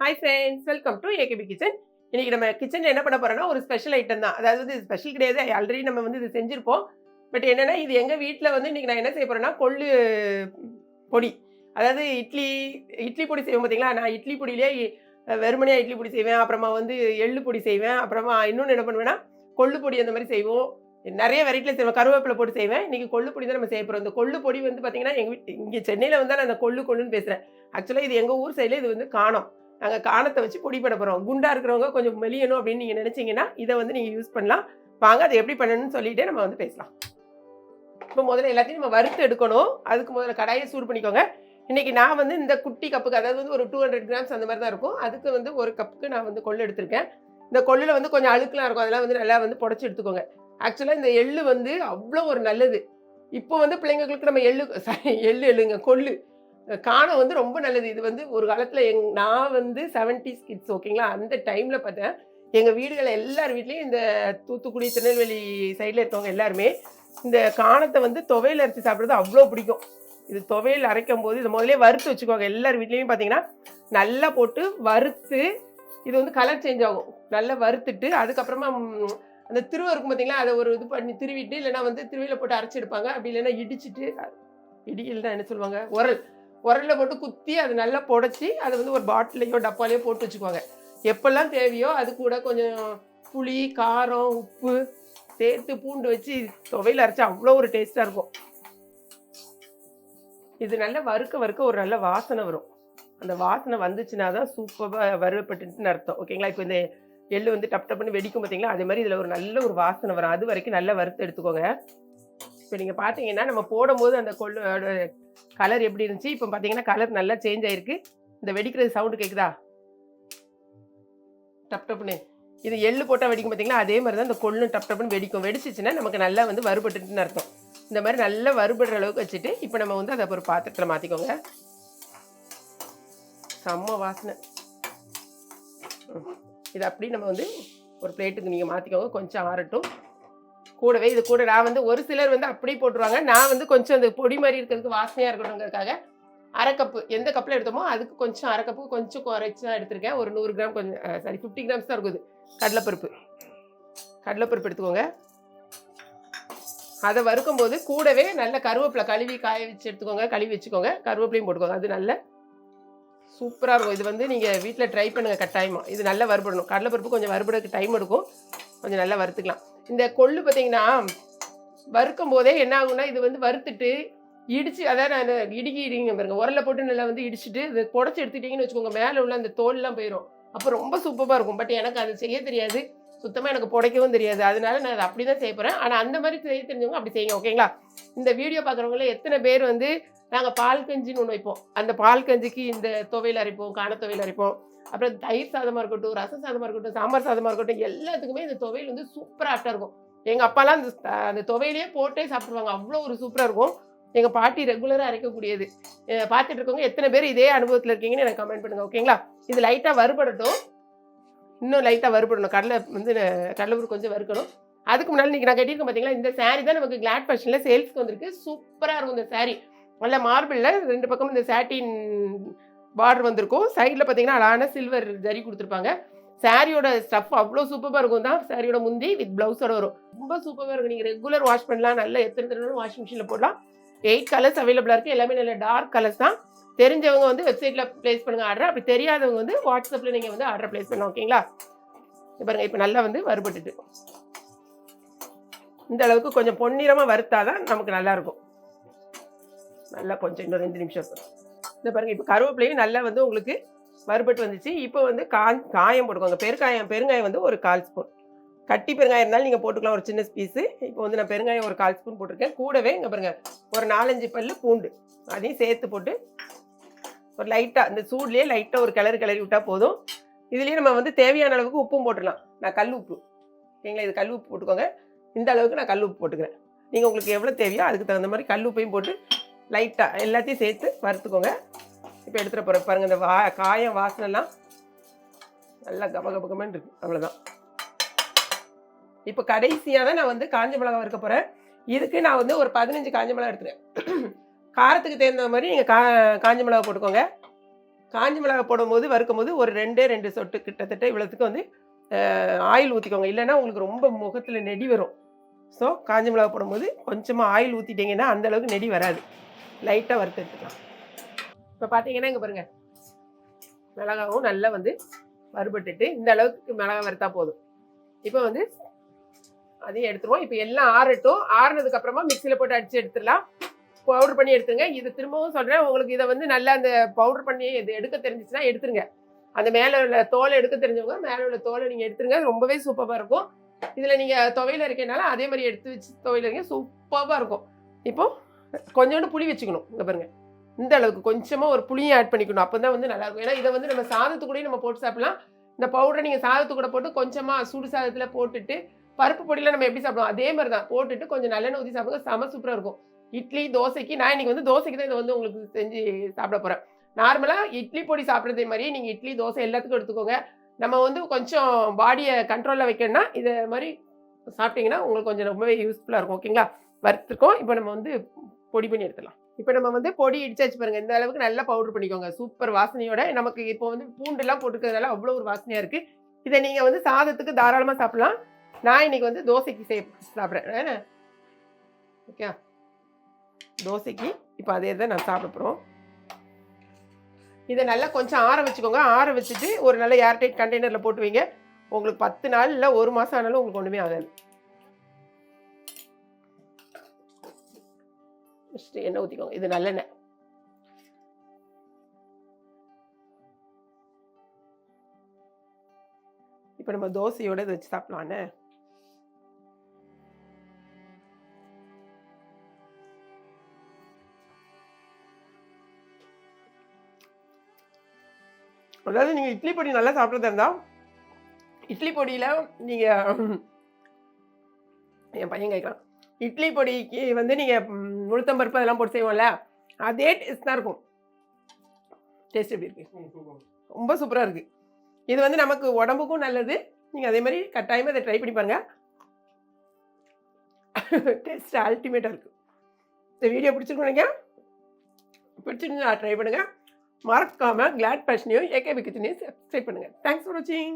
Hi friends welcome to AKB kitchen இன்னைக்கு நம்ம கிச்சனில் என்ன பண்ண போகிறோம்னா ஒரு ஸ்பெஷல் ஐட்டம் தான். அதாவது வந்து ஸ்பெஷல் கிடையாது. ஆல்ரெடி நம்ம வந்து இது செஞ்சுருப்போம். பட் என்னென்னா இது எங்கள் வீட்டில் வந்து இன்றைக்கி நான் என்ன செய்ய போகிறேன்னா கொள்ளு பொடி. அதாவது இட்லி இட்லி பொடி செய்வோம் பார்த்தீங்களா நான் இட்லி பொடியிலே வெறுமனையாக இட்லி பொடி செய்வேன். அப்புறமா வந்து எள்ளு பொடி செய்வேன். அப்புறமா இன்னொன்று என்ன பண்ணுவேன்னா கொள்ளு பொடி அந்த மாதிரி செய்வோம். நிறைய வெரைட்டியில் செய்வேன் கருவேப்பிலை போட்டு செய்வேன். இன்றைக்கி கொள்ளு பொடி தான் நம்ம செய்ய போகிறோம் இந்த கொள்ளு பொடி வந்து பார்த்தீங்கன்னா எங்கள் வீட்டு இங்கே சென்னையில் வந்து நான் அந்த கொள்ளு கொள்ளுன்னு பேசுகிறேன் ஆக்சுவலாக இது எங்கள் ஊர் சைடில் இது வந்து காணும். நாங்கள் காணத்தை வச்சு பொடி பண்ண போகிறோம் குண்டாக இருக்கிறவங்க கொஞ்சம் மெலியணும் அப்படின்னு நீங்கள் நினச்சிங்கன்னா இதை வந்து நீங்கள் யூஸ் பண்ணலாம். வாங்க அதை எப்படி பண்ணணும்னு சொல்லிட்டு நம்ம வந்து பேசலாம். இப்போ முதல்ல எல்லாத்தையும் நம்ம வறுத்து எடுக்கணும். அதுக்கு முதல்ல கடாயை சூடு பண்ணிக்கோங்க. இன்றைக்கி நான் வந்து இந்த குட்டி கப்புக்கு அதாவது வந்து ஒரு டூ ஹண்ட்ரட் கிராம்ஸ் அந்த மாதிரி தான் இருக்கும். அதுக்கு வந்து ஒரு கப்புக்கு நான் வந்து கொள்ளு எடுத்திருக்கேன். இந்த கொள்ளில் வந்து கொஞ்சம் அழுக்கெலாம் இருக்கும். அதெல்லாம் வந்து நல்லா வந்து புடச்சி எடுத்துக்கோங்க. ஆக்சுவலாக இந்த எள்ளு வந்து அவ்வளோ ஒரு நல்லது. இப்போ வந்து பிள்ளைங்களுக்கு நம்ம எள்ளு சாரி எள்ளு எள்ளுங்க கொள்ளு. காணம் வந்து ரொம்ப நல்லது. இது வந்து ஒரு காலத்தில் எங் நான் வந்து செவன்டிஸ் கிட்ஸ் ஓகேங்களா அந்த டைமில் பார்த்தேன். எங்கள் வீடுகள் எல்லார் வீட்லேயும் இந்த தூத்துக்குடி திருநெல்வேலி சைடில் இருக்கவங்க எல்லாருமே இந்த காணத்தை வந்து துவையல் அரைச்சி சாப்பிட்றது அவ்வளோ பிடிக்கும். இது துவையல் அரைக்கும் போது இதை முதலே வறுத்து வச்சுக்கோங்க எல்லார் வீட்லேயும் பார்த்தீங்கன்னா நல்லா போட்டு வறுத்து இது வந்து கலர் சேஞ்ச் ஆகும். நல்லா வறுத்துட்டு அதுக்கப்புறமா அந்த திருவ இருக்கும் பார்த்தீங்களா? அதை ஒரு இது பண்ணி திருவிட்டு இல்லைன்னா வந்து திருவியில் போட்டு அரைச்சி எடுப்பாங்க. அப்படி இல்லைன்னா இடிச்சிட்டு இடியில் என்ன சொல்லுவாங்க? உரல். உரல்ல போட்டு குத்தி அது நல்லா புடச்சி அதை வந்து ஒரு பாட்டிலையோ டப்பாலையோ போட்டு வச்சுக்குவாங்க. எப்பெல்லாம் தேவையோ அது கூட கொஞ்சம் புளி காரம் உப்பு சேர்த்து பூண்டு வச்சு துவையில் அரைச்சா அவ்வளோ ஒரு டேஸ்ட்டாக இருக்கும். இது நல்லா வறுக்க வறுக்க ஒரு நல்ல வாசனை வரும். அந்த வாசனை வந்துச்சுன்னா தான் சூப்பராக வறுபட்டுன்னு அர்த்தம். ஓகேங்களா இப்போ இந்த எள்ளு வந்து டப் டப்னு வெடிக்கும் பார்த்தீங்களா அதே மாதிரி இதில் ஒரு நல்ல ஒரு வாசனை வரும். அது வரைக்கும் நல்லா வறுத்து எடுத்துக்கோங்க. இப்போ நீங்கள் பார்த்தீங்கன்னா நம்ம போடும்போது அந்த கொள்ளு கலர் எப்படி இருந்துச்சு? இப்போ பார்த்தீங்கன்னா கலர் நல்லா சேஞ்ச் ஆயிருக்கு. இந்த வெடிக்கிறது சவுண்டு கேட்குதா டப் டப்னு இது எள்ளு போட்டால் வெடிக்கும் பார்த்தீங்களா அதே மாதிரி தான் இந்த கொள்ளு டப் டப்னு வெடிக்கும். வெடிச்சிச்சுன்னா நமக்கு நல்லா வந்து வறுபட்டுட்டுன்னு அர்த்தம். இந்த மாதிரி நல்லா வறுபடுற அளவுக்கு வச்சுட்டு இப்போ நம்ம வந்து அதை ஒரு பாத்திரத்தில் மாற்றிக்கோங்க செம்ம வாசனை. இது அப்படி நம்ம வந்து ஒரு பிளேட்டுக்கு நீங்கள் மாற்றிக்கோங்க கொஞ்சம் ஆறட்டும். கூடவே இது கூட நான் வந்து ஒரு சிலர் வந்து அப்படியே போட்டுருவாங்க. நான் வந்து கொஞ்சம் அந்த பொடி மாதிரி இருக்கிறதுக்கு வாசனையாக இருக்கணுங்கிறதுக்காக அரை கப்பு எந்த கப்பில் எடுத்தோமோ அதுக்கு கொஞ்சம் அரை கப்பு கொஞ்சம் குறைச்சி தான் எடுத்திருக்கேன். ஒரு நூறு கிராம் கொஞ்சம் சாரி ஃபிஃப்டி கிராம்ஸ் தான் இருக்குது. கடலைப்பருப்பு. கடலைப்பருப்பு எடுத்துக்கோங்க. அதை வறுக்கும் போது கூடவே நல்ல கருவேப்பிலை கழுவி காய வச்சு எடுத்துக்கோங்க. கழுவி வச்சுக்கோங்க. கருவேப்பிலையும் போட்டுக்கோங்க. அது நல்ல சூப்பராக இருக்கும். இது வந்து நீங்கள் வீட்டில் ட்ரை பண்ணுங்கள் கட்டாயமாக இது நல்லா வறுபடணும். கடலைப்பருப்பு கொஞ்சம் வறுபடுறதுக்கு டைம் எடுக்கும். கொஞ்சம் நல்லா வறுத்துக்கலாம். இந்த கொள்ளு பார்த்தீங்கன்னா வறுக்கும் போதே என்ன ஆகும்னா இது வந்து வறுத்துட்டு இடிச்சு அதான் நான் இடுக்கி இடிங்க பாருங்க உரல போட்டு நல்லா வந்து இடிச்சிட்டு இது புடச்சி எடுத்துட்டீங்கன்னு வச்சுக்கோங்க மேலே உள்ள அந்த தோல்லாம் போயிடும் அப்போ ரொம்ப சூப்பராக இருக்கும். பட் எனக்கு அது செய்ய தெரியாது. சுத்தமாக எனக்கு புடைக்கவும் தெரியாது. அதனால நான் அதை அப்படி தான் செய்ய போகிறேன் ஆனால் அந்த மாதிரி செய்ய தெரிஞ்சவங்க அப்படி செய்யுங்க ஓகேங்களா? இந்த வீடியோ பார்க்குறவங்கள எத்தனை பேர் வந்து நாங்கள் பால் கஞ்சின்னு ஒன்று வைப்போம். அந்த பால் கஞ்சிக்கு இந்த துவையில் அரைப்போம் காண துவையில் அரைப்போம். அப்புறம் தயிர் சாதமாக இருக்கட்டும் ரசம் சாதமாக இருக்கட்டும் சாம்பார் சாதமாக இருக்கட்டும் எல்லாத்துக்குமே இந்த துவையல் வந்து சூப்பராக ஆட்டாக இருக்கும். எங்கள் அப்பாலாம் அந்த அந்த துவையிலே போட்டே சாப்பிடுவாங்க அவ்வளோ ஒரு சூப்பராக இருக்கும். எங்கள் பாட்டி ரெகுலராக அரைக்கக்கூடியது. பார்த்துட்டு இருக்கவங்க எத்தனை பேர் இதே அனுபவத்தில் இருக்கீங்கன்னு எனக்கு கமெண்ட் பண்ணுங்க ஓகேங்களா இது லைட்டாக வறுபடட்டும். இன்னும் லைட்டாக வறுபடணும். கடலை வந்து கடலூர் கொஞ்சம் வறுக்கணும். அதுக்கு முன்னாடி இன்றைக்கி நான் கட்டியிருக்கேன் பார்த்தீங்களா இந்த saree தான் நமக்கு கிளாட் ஃபேஷனில் சேல்ஸ்க்கு வந்திருக்கு. சூப்பராக இருக்கும் இந்த saree. நல்ல மார்பிளில் ரெண்டு பக்கம் இந்த சாட்டின் பார்டர் வந்திருக்கும். சைடில் பார்த்தீங்கன்னா அழகான சில்வர் ஜரி கொடுத்துருப்பாங்க. சாரியோட ஸ்டஃப் அவ்வளோ சூப்பராக இருக்கும். தான் சாரியோட முந்தி வித் ப்ளவுஸோட வரும். ரொம்ப சூப்பராக இருக்கும். நீங்கள் ரெகுலர் வாஷ் பண்ணலாம். நல்ல எத்தனை தடவை வாஷிங் மிஷினில் போடலாம். எயிட் கலர்ஸ் அவைலபிளாக இருக்குது எல்லாமே நல்ல டார்க் கலர்ஸ் தான். தெரிஞ்சவங்க வந்து வெப்சைட்டில் ப்ளேஸ் பண்ணுங்க. ஆர்டர் அப்படி தெரியாதவங்க வந்து வாட்ஸ்அப்பில் நீங்கள் வந்து ஆர்டர் ப்ளேஸ் பண்ணலாம். ஓகேங்களா பாருங்க. இப்போ நல்லா வந்து வறுபட்டுட்டு. இந்த அளவுக்கு கொஞ்சம் பொன்னிறமாக வறுத்தாதான் நமக்கு நல்லா இருக்கும். நல்லா கொஞ்சம் இன்னும் ரெண்டு நிமிஷம் இந்த பாருங்கள் இப்போ கருவேப்பிலையும் நல்லா வந்து உங்களுக்கு வறுபட்டு வந்துச்சு. இப்போ வந்து கா காயம் போட்டுக்கோங்க. பெருங்காயம் பெருங்காயம் வந்து ஒரு கால் ஸ்பூன். கட்டி பெருங்காயம் இருந்தாலும் நீங்கள் போட்டுக்கலாம் ஒரு சின்ன பீஸு இப்போ வந்து நான் பெருங்காயம் ஒரு கால் ஸ்பூன் போட்டிருக்கேன். கூடவே இங்கே பாருங்கள் ஒரு நாலஞ்சு பல்லு பூண்டு. அதையும் சேர்த்து போட்டு ஒரு லைட்டாக இந்த சூட்லேயே லைட்டாக ஒரு கிளறு கிளறி விட்டால் போதும். இதுலேயே நம்ம வந்து தேவையான அளவுக்கு உப்பும் போட்டுடலாம். நான் கல் உப்பு. ஓகேங்களா? இது கல் உப்பு போட்டுக்கோங்க. இந்த அளவுக்கு நான் கல் உப்பு போட்டுக்கிறேன். நீங்கள் உங்களுக்கு எவ்வளோ தேவையோ அதுக்கு தகுந்த மாதிரி கல் உப்பையும் போட்டு லைட்டாக எல்லாத்தையும் சேர்த்து வறுத்துக்கோங்க. இப்போ எடுத்துகிட்டு போகிற பாருங்கள் இந்த வா காயம் வாசனைலாம் நல்லா கப கப இருக்கு. அவ்வளோதான் இப்போ கடைசியாக தான் நான் வந்து காஞ்ச மிளகா வறுக்க போகிறேன் இதுக்கு நான் வந்து ஒரு பதினஞ்சு காஞ்ச மிளகா எடுத்துக்கிறேன் காரத்துக்கு தகுந்த மாதிரி நீங்கள் கா காஞ்ச மிளகா போட்டுக்கோங்க. காஞ்சி மிளகா போடும்போது வறுக்கும்போது ஒரு ரெண்டே ரெண்டு சொட்டு கிட்டத்தட்ட இவ்வளோத்துக்கு வந்து ஆயில் ஊற்றிக்கோங்க இல்லைன்னா உங்களுக்கு ரொம்ப முகத்தில் நெடி வரும். ஸோ காஞ்சி மிளகா போடும்போது கொஞ்சமாக ஆயில் ஊற்றிட்டிங்கன்னா அந்தளவுக்கு நெடி வராது. லைட்டாக வறுத்து எடுத்துக்கலாம் இப்போ பார்த்தீங்கன்னா இங்கே பாருங்கள் மிளகாவும் நல்லா வந்து வறுபட்டுட்டு இந்த அளவுக்கு மிளகா வறுத்தா போதும். இப்போ வந்து அதையும் எடுத்துருவோம். இப்போ எல்லாம் ஆறட்டும். ஆறுனதுக்கு அப்புறமா மிக்சியில் போட்டு அடித்து எடுத்துடலாம். பவுடர் பண்ணி எடுத்துருங்க. இது திரும்பவும் சொல்கிறேன் உங்களுக்கு இதை வந்து நல்லா அந்த பவுடர் பண்ணி இது எடுக்க தெரிஞ்சிச்சுன்னா எடுத்துருங்க. அந்த மேலே உள்ள தோலை எடுக்க தெரிஞ்சவங்க மேலே உள்ள தோலை நீங்கள் எடுத்துருங்க. ரொம்பவே சூப்பராக இருக்கும். இதில் நீங்கள் துவையில் இருக்கனால அதே மாதிரி எடுத்து வச்சு துவையில் இருக்கீங்க சூப்பராக இருக்கும். இப்போது கொஞ்சோண்டு புளி வச்சுக்கணும். இங்கே பாருங்க. இந்த அளவுக்கு கொஞ்சமாக ஒரு புளியும் ஆட் பண்ணிக்கணும். அப்போ தான் வந்து நல்லாயிருக்கும் ஏன்னா இதை வந்து நம்ம சாதத்து நம்ம போட்டு சாப்பிடலாம். இந்த பவுடரை நீங்கள் சாதத்து கூட போட்டு கொஞ்சமாக சுடு சாதத்தில் போட்டுட்டு பருப்பு பொடியில் நம்ம எப்படி சாப்பிடுவோம் அதே மாதிரி தான் போட்டுட்டு கொஞ்சம் நல்லெண்ணெய் ஊற்றி சாப்பிடுங்க. செம சூப்பராக இருக்கும். இட்லி தோசைக்கு நான் இன்னைக்கு வந்து தோசைக்கு தான் இதை வந்து உங்களுக்கு செஞ்சு சாப்பிட போகிறேன் நார்மலாக இட்லி பொடி சாப்பிட்றதே மாதிரி நீங்கள் இட்லி தோசை எல்லாத்துக்கும் எடுத்துக்கோங்க. நம்ம வந்து கொஞ்சம் பாடியை கண்ட்ரோலில் வைக்கணும்னா இதை மாதிரி சாப்பிட்டீங்கன்னா உங்களுக்கு கொஞ்சம் ரொம்பவே யூஸ்ஃபுல்லாக இருக்கும். ஓகேங்களா வறுத்துருக்கோம். இப்போ நம்ம வந்து பொடி பண்ணி எடுத்துடலாம். இப்போ நம்ம வந்து பொடி இடிச்சாச்சு பாருங்க. இந்த அளவுக்கு நல்லா பவுடர் பண்ணிக்கோங்க. சூப்பர் வாசனையோட. நமக்கு இப்போ வந்து பூண்டுலாம் போட்டுக்கிறதுனால அவ்வளோ ஒரு வாசனையாக இருக்குது இதை நீங்கள் வந்து சாதத்துக்கு தாராளமாக சாப்பிடலாம். நான் இன்னைக்கு வந்து தோசைக்கு சே சாப்பிட்றேன். ஓகே தோசைக்கு இப்போ அதே தான் நான் சாப்பிட போகிறோம் இதை நல்லா கொஞ்சம் ஆற வச்சுக்கோங்க. ஆற வச்சுட்டு ஒரு நல்ல ஏர்டைட் கண்டெய்னரில் போட்டு வைங்க. உங்களுக்கு பத்து நாள் இல்லை ஒரு மாதம் ஆனாலும் உங்களுக்கு ஒன்றுமே ஆகாது. ஃபஸ்ட்டு எண்ணெய் ஊற்றிக்கோங்க இது நல்லெண்ணெய். இப்போ நம்ம தோசையோட இதை வச்சு சாப்பிடலான்னு அதாவது நீங்கள் இட்லி பொடி நல்லா சாப்பிட்றதா இருந்தால் இட்லி பொடியில் நீங்கள் என் பையன் கேட்கலாம் இட்லி பொடிக்கு வந்து நீங்கள் உளுத்தம்பருப்பு அதெல்லாம் போட்டு செய்வோம்ல அதே டேஸ்ட் தான் இருக்கும். டேஸ்ட் எப்படி இருக்கு? ரொம்ப சூப்பராக இருக்குது இது வந்து நமக்கு உடம்புக்கும் நல்லது. நீங்கள் அதே மாதிரி கட்டாயமாக இதை ட்ரை பண்ணி பாருங்கள் டேஸ்ட் அல்டிமேட்டாக இருக்குது இந்த வீடியோ பிடிச்சிருக்கோம் நீங்கள் பிடிச்சிருந்து ட்ரை பண்ணுங்கள் மறக்காமல் கிளாட் பேஷனையும் ஏகேபி கிச்சனையும் சப்ஸ்கிரைப் பண்ணுங்கள் தேங்க்ஸ் ஃபார் வாட்சிங்